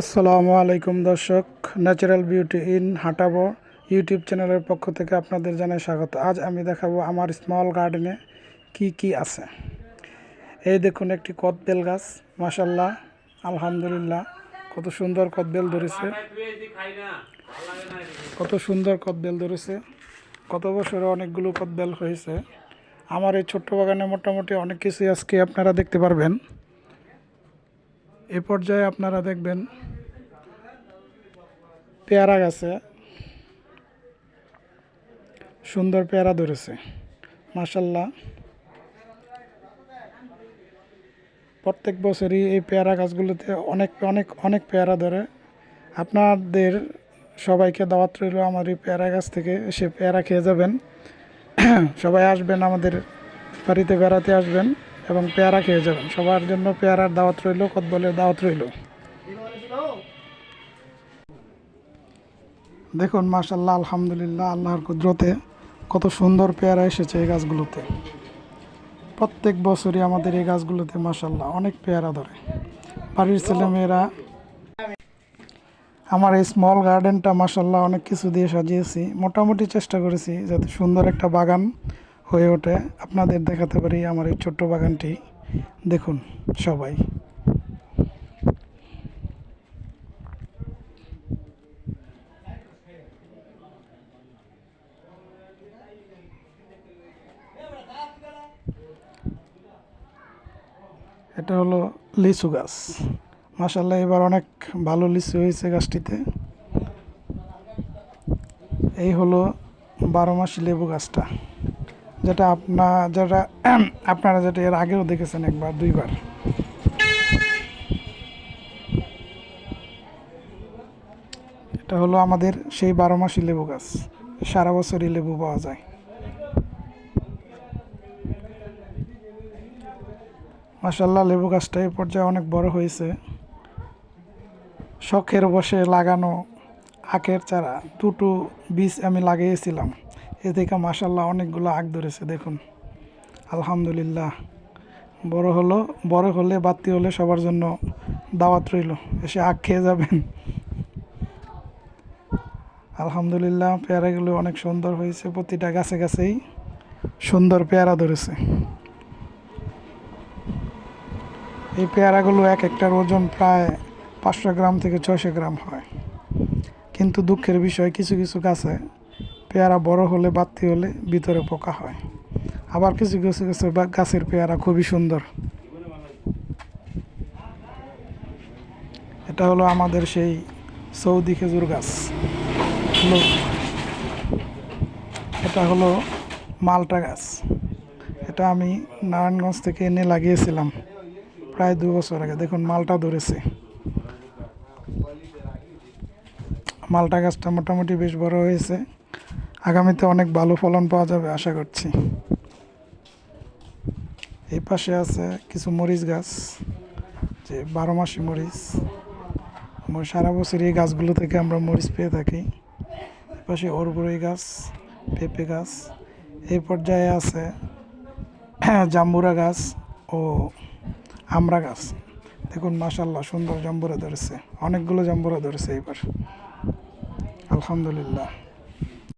আসসালামু আলাইকুম দর্শক ন্যাচারাল বিউটি ইন হাঁটাবো ইউটিউব চ্যানেলের পক্ষ থেকে আপনাদের জানাই স্বাগত। আজ আমি দেখাবো আমার স্মল গার্ডেনে কি কি আছে। এই দেখুন একটি কদবেল গাছ মাসাল্লাহ আলহামদুলিল্লাহ, কত সুন্দর কদবেল ধরেছে। কত সুন্দর কদবেল ধরেছে। কত বছরে অনেকগুলো কদবেল হয়েছে। আমার এই ছোট্ট বাগানে মোটামুটি অনেক কিছুই আজকে আপনারা দেখতে পারবেন। এ পর্যায়ে আপনারা দেখবেন পেয়ারা গাছে সুন্দর পেয়ারা ধরেছে। মাসাল্লাহ প্রত্যেক বছরই এই পেয়ারা গাছগুলোতে অনেক অনেক অনেক পেয়ারা ধরে। আপনাদের সবাইকে দাওয়াত রইল আমার এই পেয়ারা গাছ থেকে এসে পেয়ারা খেয়ে যাবেন। সবাই আসবেন আমাদের বাড়িতে বেড়াতে আসবেন। এবং পেয়ারা খেয়ে যাবেন। সবার জন্য পেয়ারার দাওয়াত রইল, কদবলের দাওয়াত রইল। দেখুন মাশাল্লাহ আলহামদুলিল্লাহ, আল্লাহর কুদরতে কত সুন্দর পেয়ারা এসেছে এই গাছগুলোতে। প্রত্যেক বছরই আমাদের এই গাছগুলোতে মাশাল্লাহ অনেক পেয়ারা ধরে। বাড়ির ছেলেমেয়েরা, আমার এই স্মল গার্ডেনটা মাসাল্লাহ অনেক কিছু দিয়ে সাজিয়েছি। মোটামুটি চেষ্টা করেছি যাতে সুন্দর একটা বাগান হয়ে ওঠে, আপনাদের দেখাতে পারি আমার এই ছোট্ট বাগানটি। দেখুন সবাই। এটা হলো লিচু গাছ। মাসাল্লাহ এবার অনেক ভালো লিচু হয়েছে গাছটিতে। এই হলো বারো মাসি লেবু গাছটা। যেটা আপনা, যেটা, আপনারা যেটা এর আগেও দেখেছেন একবার, দুইবার। এটা হলো আমাদের সেই বারো মাসি লেবু গাছ। সারা বছরই লেবু পাওয়া যায়। মাসাল্লাহ লেবু গাছটা এই পর্যায়ে অনেক বড় হয়েছে। শখের বসে লাগানো আখের চারা, দুটো বীজ আমি লাগিয়েছিলাম। এ থেকে মাসাল্লাহ অনেকগুলো আগ ধরেছে, দেখুন। আলহামদুলিল্লাহ। বড় হলো, বড় হলে বাড়তি হলে সবার জন্য দাওয়াত রইল, এসে আগ খেয়ে যাবেন। আলহামদুলিল্লাহ, পেয়ারাগুলো অনেক সুন্দর হয়েছে, প্রতিটা গাছে গাছেই সুন্দর পেয়ারা ধরেছে। এই পেয়ারাগুলো এক একটার ওজন প্রায় পাঁচশো গ্রাম থেকে ছয়শো গ্রাম হয়। কিন্তু দুঃখের বিষয়, কিছু কিছু গাছে পেয়ারা বড় হলে, বাড়তি হলে ভিতরে পোকা হয়। আবার কিছু কিছু কিছু গাছের পেয়ারা খুবই সুন্দর। এটা হলো আমাদের সেই সৌদি খেজুর গাছ। এটা হলো মালটা গাছ। এটা আমি নারায়ণগঞ্জ থেকে এনে লাগিয়েছিলাম প্রায় দু বছর আগে। দেখুন, মালটা ধরেছে। মালটা গাছটা মোটামুটি বেশ বড় হয়েছে। আগামীতে অনেক ভালো ফলন পাওয়া যাবে, আশা করছি। এই পাশে আছে কিছু মরিচ গাছ, যে বারো মাসি মরিচ। সারা বছর এই গাছগুলো থেকে আমরা মরিচ পেয়ে থাকি। পাশে অরবরই গাছ, পেঁপে গাছ। এই পর্যায়ে আছে জাম্বুরা গাছ ও আমরা গাছ। দেখুন মাশাল্লাহ সুন্দর জাম্বুরা ধরেছে। অনেকগুলো জাম্বুরা ধরেছে এবার আলহামদুলিল্লাহ।